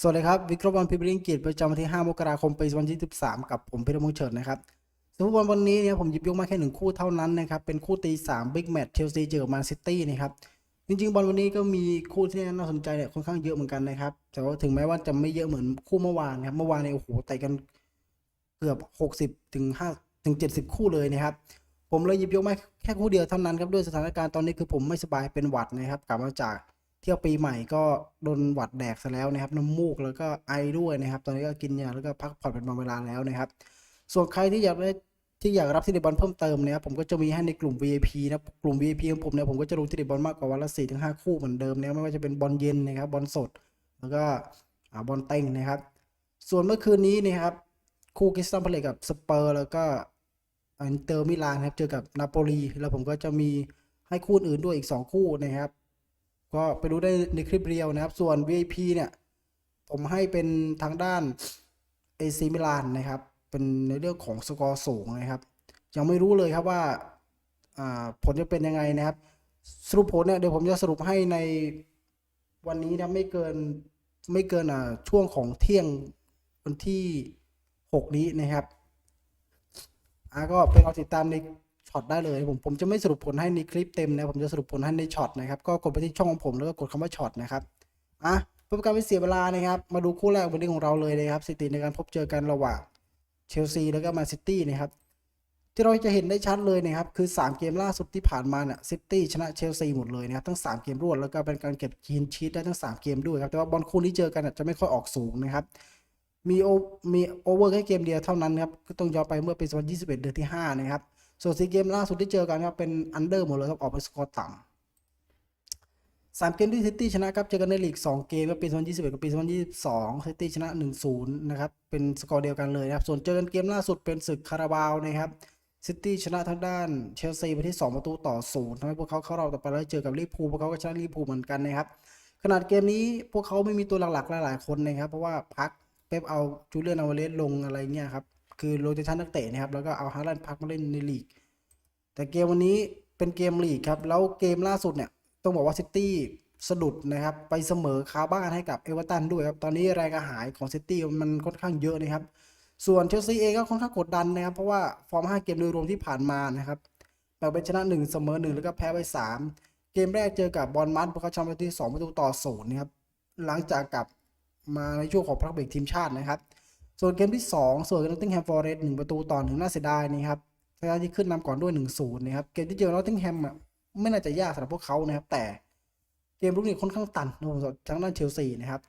สวัสดีครับ วิกรมบอลพิบลิงกิจประจำวันที่ 5 มกราคมปี 2023 กับผมพิรมงเฉิดนะครับสำหรับวันนี้เนี่ยผมหยิบยกมาแค่หนึ่งคู่เท่านั้นนะครับ เป็นคู่ตี3บิ๊กแมตช์เชลซีเจอกับแมนซิตี้นะครับ จริงๆ บอลวันนี้ก็มีคู่ที่น่าสนใจเนี่ยค่อนข้างเยอะเหมือนกันนะครับ แต่ว่าถึงแม้ว่าจะไม่เยอะเหมือนคู่เมื่อวานนะครับ เมื่อวานเนี่ยโอ้โหเตะกันเกือบ 60ถึง5ถึง70 คู่เลยนะครับ ผมเลยหยิบยกมาแค่คู่เดียวเท่านั้นครับด้วยสถานการณ์ตอนนี้คือผมไม่สบายเป็นหวัดนะครับกลับมาจาก เที่ยวปีใหม่ก็โดนหวัดแดกซะแล้วนะครับน้ำมูกแล้วก็ไอด้วยนะครับ ตอนนี้ก็กินยาแล้วก็พักผ่อนเป็นบางเวลาแล้วนะครับ ส่วนใครที่อยากได้ที่อยากรับสิทธิบอลเพิ่มเติมนะครับผมก็จะมีให้ในกลุ่ม VIP นะกลุ่ม VIP ของผมเนี่ยผมก็จะลงสิทธิบอลมากกว่าวันละ4-5ถึง5คู่เหมือนเดิมนะไม่ว่าจะเป็นบอลเย็นนะครับบอลสด แล้วก็บอลเต็งนะครับ ส่วนเมื่อคืนนี้นะครับคู่คริสตัลพาเลตกับสเปอร์แล้วก็อินเตอร์มิลานครับเจอกับนาโปลีแล้วผมก็จะมีให้คู่อื่นด้วยอีก 2 คู่นะครับ ก็ไปดูได้ในคลิปเรียวนะครับ ส่วน VIP เนี่ย ผมให้เป็นทางด้าน AC มิลานนะครับ เป็นในเรื่องของสกอร์สูงนะครับ ยังไม่รู้เลยครับว่าผลจะเป็นยังไงนะครับ สรุปผลเนี่ยเดี๋ยวผมจะสรุปให้ในวันนี้นะไม่เกินไม่เกินอ่าช่วงของเที่ยงวันที่ 6 นี้นะครับอะก็เป็นเอาติดตามใน ช็อตได้เลยผมผมจะไม่สรุปผลให้ในคลิปเต็มนะผมจะสรุปผลให้ในช็อตนะครับก็กดไปที่ช่องของผมแล้วก็กดคำว่าช็อตนะครับอะเพื่อการไม่เสียเวลานะครับมาดูคู่แรกวันนี้ของเราเลยนะครับสถิติในการพบเจอกันระหว่างเชลซีแล้วก็แมนซิตี้นะครับที่เราจะเห็นได้ชัดเลยนะครับคือ 3 เกมล่าสุดที่ผ่านมาเนี่ยซิตี้ชนะเชลซีหมดเลยนะครับทั้ง 3 เกมรวดแล้วก็เป็นการเก็บคีนชีตได้ทั้ง 3 เกมด้วยครับแต่ว่าบอลคู่ที่เจอกันจจะไม่ค่อยออกสูงนะครับมีโอมีโอเวอร์แค่เกมเดียวเท่านั้นครับก็ต้องย้อนไปเมื่อปี2021 เดือนที่ 5 นะครับ ส่วนซีเกมล่าสุดที่เจอกันครับเป็นอันเดอร์หมดเลยครับออกไปสกอร์ต่ำสามเกมที่ซิตี้ชนะครับเจอกันในลีก2เกมก็ปี2021กับปี2022ซิตี้ชนะ1-0นะครับเป็นสกอร์เดียวกันเลยนะครับส่วนเจอกันเกมล่าสุดเป็นศึกคาราบาวนะครับซิตี้ชนะทางด้านเชลซีไปที่ 2 ประตูต่อศูนย์ทำให้พวกเขาเข้ารอบต่อไปแล้วเจอกับลิเวอร์พูลพวกเขาก็ชนะลิเวอร์พูลเหมือนกันนะครับ ขนาดเกมนี้พวกเขาไม่มีตัวหลักๆหลายๆคนนะครับ เพราะว่าพักเป๊ปเอาจูเลียนอาวเลสลงอะไรเงี้ยครับ คือโรเตชันนักเตะนะครับ แล้วก็เอาฮาลันด์พักมาเล่นในลีก แต่เกมวันนี้เป็นเกมลีกครับ แล้วเกมล่าสุดเนี่ย ต้องบอกว่าซิตี้สะดุดนะครับ ไปเสมอคาบ้านให้กับเอเวอร์ตันด้วยครับ ตอนนี้แรงกระหายของซิตี้มันค่อนข้างเยอะนะครับ ส่วนเชลซีเองก็ค่อนข้างกดดันนะครับ เพราะว่าฟอร์ม 5 เกมโดยรวมที่ผ่านมานะครับแบ่งเป็นชนะ 1 เสมอ 1 แล้วก็แพ้ไป3 เกมแรกเจอกับบอลมัดพวกเขาชนะไปที่ 2 ประตูต่อศูนย์นะครับ หลังจากกลับมาในช่วงของพักเบรกทีมชาตินะครับ ส่วนเกมที่ 2 ส่วนนอตติงแฮมฟอร์เรสต์หนึ่งประตูต่อหนึ่งน่าเสียดายนะครับทั้งที่ขึ้นนำก่อนด้วย1-0นะครับ เกมที่เจอนอตติงแฮมอะไม่น่าจะยากสำหรับพวกเขานะครับ แต่เกมรุกนี่ค่อนข้างตันนะผมสำหรับทางด้านเชลซีนะครับ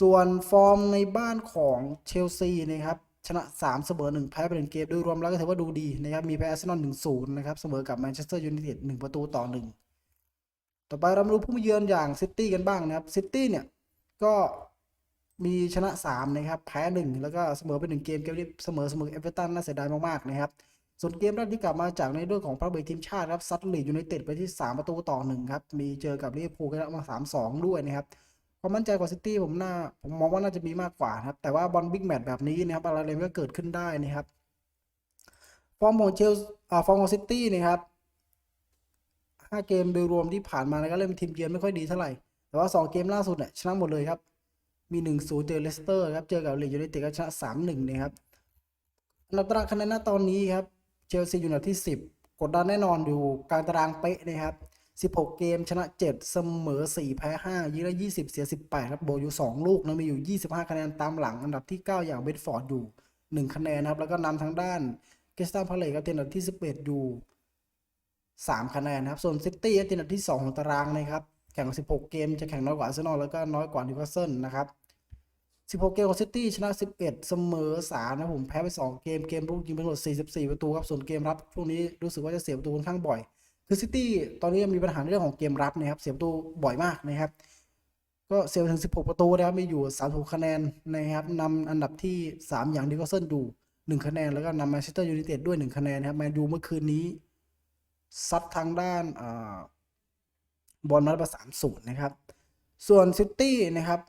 ส่วนฟอร์มในบ้านของเชลซีนะครับชนะ 3 เสมอ1แพ้ไปหนึ่งเกมโดยรวมแล้วก็ถือว่าดูดีนะครับ มีแพ้อาร์เซนอล1-0 นะครับ เสมอกับแมนเชสเตอร์ยูไนเต็ด1ประตูต่อ 1 ต่อไปเรามาดูผู้มาเยือนอย่างซิตี้กันบ้างนะครับซิตี้เนี่ย ก็ มีชนะ 3 นะครับ แพ้ 1 แล้วก็เสมอไป 1 เกมเกมที่เสมอเสมอเอเวอร์ตันน่าเสียดายมากๆนะครับ ส่วนเกมแรกที่กลับมาจากในเรื่องของพระเบรทีมชาติครับซัดลีดยูไนเต็ดไปที่ 3 ประตูต่อ 1 ครับ มีเจอกับลิเวอร์พูลก็ชนะมา 3-2 ด้วยนะครับความมั่นใจของซิตี้ผมน่าผมมองว่าน่าจะมีมากกว่าครับ แต่ว่าบอลบิ๊กแมตช์แบบนี้นะครับอะไรๆก็เกิดขึ้นได้นะครับฟอร์มของเชลอ่าฟอร์มของซิตี้นะครับห้าเกมโดยรวมที่ผ่านมานะก็เล่นทีมเยือนไม่ค่อยดีเท่าไหร่แต่ว่าสองเกมล่าสุดเนี่ยชนะหมดเลยครับ มีหนึ่งศูนย์เจอเลสเตอร์ครับเจอกับลีดยูไนเต็ดก็ชนะสามหนึ่งนะครับอันดับตารางคะแนนณตอนนี้ครับเชลซีอยู่อันดับที่สิบกดดันแน่นอนอยู่กลางตารางเป๊ะนะครับสิบหกเกมชนะเจ็ดเสมอสี่แพ้ห้ายิงได้ยี่สิบเสียสิบแปดครับโบวกอยู่สองลูกนะมีอยู่ยี่สิบห้าคะแนนตามหลัง อันดับที่เก้าอย่างเบดฟอร์ดอยู่หนึ่งคะแนนนะครับ แล้วก็นำทางด้านเกสตันพาเลตครับเป็นอันดับที่สิบเอ็ดอยู่สามคะแนนนะครับ ส่วนซิตี้เป็นอันดับที่ 2 ของตารางนะครับ แข่ง 16 เกมจะแข่งน้อยกว่าอาร์เซนอลแล้วก็น้อยกว่านิวคาสเซิลนะครับ16 เกมของซิตี้ชนะ 11 เสมอ3นะผมแพ้ไป 2 เกมเกมรุกยิงไปทั้งหมด44 ประตูครับส่วนเกมรับช่วงนี้รู้สึกว่าจะเสียประตูค่อนข้างบ่อย คือซิตี้ตอนนี้มีปัญหาในเรื่องของเกมรับนะครับเสียประตูบ่อยมากนะครับก็เสียไปถึง 16 ประตูนะครับมีอยู่36คะแนนนะครับนำอันดับที่ 3 อย่างนิวคาสเซิลอยู่1คะแนนแล้วก็นำแมนเชสเตอร์ยูไนเต็ดด้วย 1 คะแนนนะครับแมนยูเมื่อคืนนี้ซัดทางด้านอา บอลมาได้ประสามศูนย์นะครับ ส่วนซิตี้นะครับ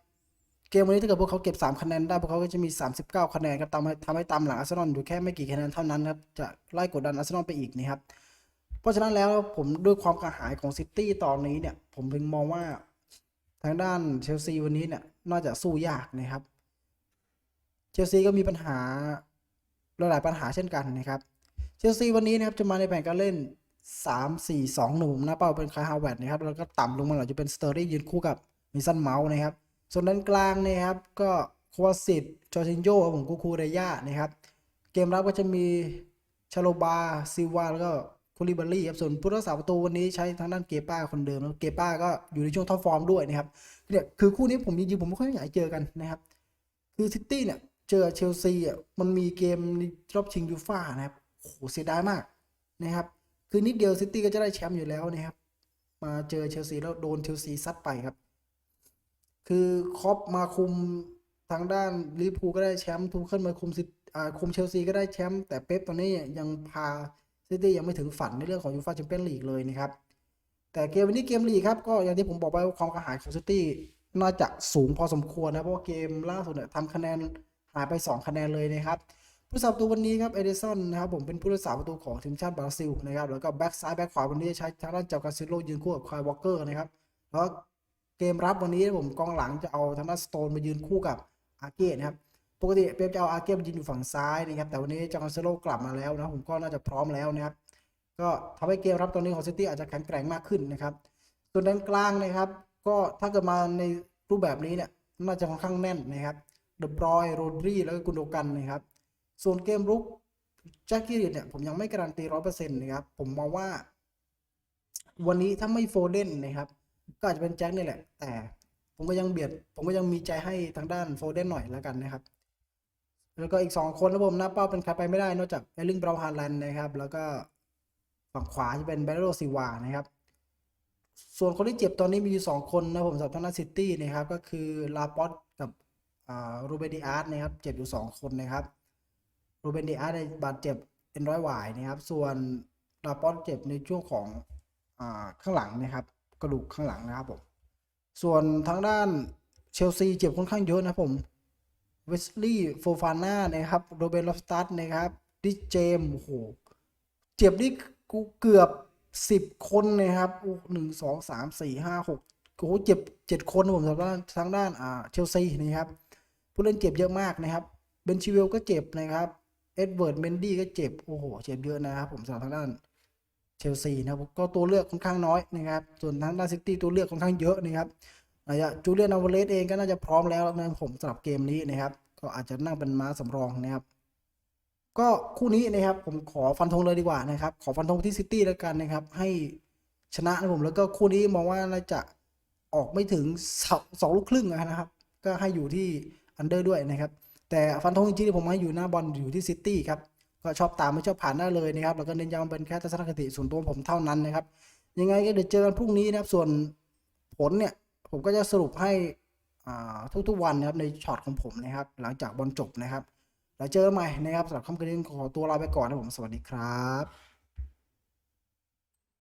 เกมวันนี้ถ้าเกิดพวกเขาเก็บ 3 คะแนนได้ พวกเขาก็จะมี 39 คะแนนครับทำให้ทำให้ตามหลังอาร์เซนอลอยู่แค่ไม่กี่คะแนนเท่านั้นครับ จะไล่กดดันอาร์เซนอลไปอีกนะครับ เพราะฉะนั้นแล้วผมด้วยความกระหายของซิตี้ตอนนี้เนี่ย ผมถึงมองว่าแถางด้านเชลซีวันนี้เนี่ย น่าจะสู้ยากนะครับ เชลซีก็มีปัญหาหลายปัญหาเช่นกันนะครับ เชลซีวันนี้นะครับจะมาในแผนการเล่น 3 4 2 หนุ่มน้าเป้าเป็นคายฮาวเวิร์ดนะครับ แล้วก็ต่ำลงมาหน่อยจะเป็นสเตอร์รี่ยืนคู่กับมิสันเมาส์นะครับ ส่วนด้านกลางเนะครับก็ควาสิตจอร์จินโยผมกูคูเรย่านะครับ เกมรับก็จะมีชาโลบาซิวาแล้วก็คูลิบารี่ครับ ส่วนผู้รักษาประตูวันนี้ใช้ทางด้านเกป้าคนเดิมแล้วเกป้าก็อยู่ในช่วงท็อปฟอร์มด้วยนะครับเนี่ยคือคู่นี้ผมจริงๆผมไม่ค่อยอยากเจอกันนะครับ คือซิตี้เนี่ยเจอเชลซีอะมันมีเกมรอบชิงยูฟ่านะครับโหเสียดายมากนะครับ คือนิดเดียวซิตี้ก็จะได้แชมป์อยู่แล้วนะครับ มาเจอเชลซีแล้วโดนเชลซีซัดไปครับ คือครอปมาคุมทางด้านลิเวอร์พูลก็ได้แชมป์ทูเคิลมาคุมซิอ่าคุมเชลซีก็ได้แชมป์แต่เป๊ปตอนนี้ยังพาซิตี้ยังไม่ถึงฝันในเรื่องของยูฟ่าแชมเปี้ยนลีกเลยนะครับ แต่เกมวันนี้เกมลีกครับก็อย่างที่ผมบอกไปว่าความกระหายของซิตี้น่าจะสูงพอสมควรนะเพราะว่าเกมล่าสุดเนี่ยทำคะแนนหายไป 2 คะแนนเลยนะครับ ผู้สาประตูวันนี้ครับเอเดสันนะครับผมเป็นผู้รักษาประตูของทีมชาติบราซิลนะครับแล้วก็แบ็กซ้ายแบ็กขวาวันนี้ใช้ทางด้านเจ้ากาซิโลยืนคู่กับคายวอลเกอร์นะครับแล้วเกมรับวันนี้ผมกองหลังจะเอาทางด้านสโตนมายืนคู่กับอาเก้นะครับปกติเป๊ปจะเอาอาเก้มายืนอยู่ฝั่งซ้ายนะครับแต่วันนี้เจ้ากาซิโลกลับมาแล้วนะผมก็น่าจะพร้อมแล้วนะครับก็ทำให้เกมรับตอนนี้ของซิตี้อาจจะแข็งแกร่งมากขึ้นนะครับส่วนด้านกลางนะครับก็ถ้าเกิดมาในรูปแบบนี้เนี่ยน่าจะค่อนข้างแน่นนะครับเดบรอยโรดรีแล้วก็กุนโดกันนะครับ ส่วนเกมรุกแจ็คกี้ริดเนี่ยผมยังไม่การันตีร้อยเปอร์เซ็นต์นะครับ ผมมองว่า วันนี้ถ้าไม่โฟเดนนะครับ ก็อาจจะเป็นแจ็คนี่แหละ แต่ผมก็ยังเบียด ผมก็ยังมีใจให้ทางด้านโฟเดนหน่อยแล้วกันนะครับ แล้วก็อีกสองคนนะผมหน้าเป้าเป็นใครไปไม่ได้นอกจากเอลิงเบราวน์ฮาแลนด์นะครับ แล้วก็ฝั่งขวาจะเป็นเบรโรซิวานะครับ ส่วนคนที่เจ็บตอนนี้มีอยู่สองคนนะผมสำหรับทางด้านซิตี้นะครับ ก็คือลาปอตกับอ่ารูเบนดิอาร์ตนะครับ เจ็บอยู่สองคนนะครับ รูเบนเดิอาร์ตในบาดเจ็บเป็นร้อยหวายนะครับ ส่วนลาปอตเจ็บในช่วงของอ่าข้างหลังนะครับ กระดูกข้างหลังนะครับผมส่วนทางด้านเชลซีเจ็บค่อนข้างเยอะนะผมเวสลีย์โฟฟาน่านะครับโรเบนลอฟสตัดนะครับดิเจมโอ้โหเจ็บนี่กูเกือบสิบคนนะครับโอ้หนึ่งสองสามสี่ห้าหกโอ้โหเจ็บเจ็ดคนนะผมสำหรับทางด้านอ่าเชลซีนะครับผู้เล่นเจ็บเยอะมากนะครับเบนชิเวลก็เจ็บนะครับ เอ็ดเวิร์ดเมนดี้ก็เจ็บ โอ้โห เจ็บเยอะนะครับผมสำหรับทางด้านเชลซีนะครับก็ตัวเลือกค่อนข้างน้อยนะครับ ส่วนทางด้านซิตี้ตัวเลือกค่อนข้างเยอะนะครับอาจจะจูเลียนอเวเลสเองก็น่าจะพร้อมแล้วนะผมสำหรับเกมนี้นะครับ ก็อาจจะนั่งเป็นม้าสำรองนะครับ ก็คู่นี้นะครับผมขอฟันธงเลยดีกว่านะครับ ขอฟันธงที่ซิตี้แล้วกันนะครับ ให้ชนะนะผมแล้วก็คู่นี้มองว่าน่าจะออกไม่ถึงสองสองลูกครึ่งนะครับ ก็ให้อยู่ที่อันเดอร์ด้วยนะครับ แต่ฟันธงจริงๆผมให้อยู่หน้าบอลอยู่ที่ซิตี้ครับก็ชอบตามไม่ชอบผ่านได้เลยนะครับแล้วก็เน้นย้ำเป็นแค่ทัศนคติส่วนตัวผมเท่านั้นนะครับ ยังไงก็เดี๋ยวเจอกันพรุ่งนี้นะครับ ส่วนผลเนี่ยผมก็จะสรุปให้ทุกๆวันนะครับในช็อตของผมนะครับ หลังจากบอลจบนะครับ แล้วเจอกันใหม่นะครับสำหรับค่ำคืนนี้ขอตัวลาไปก่อนนะผมสวัสดีครับ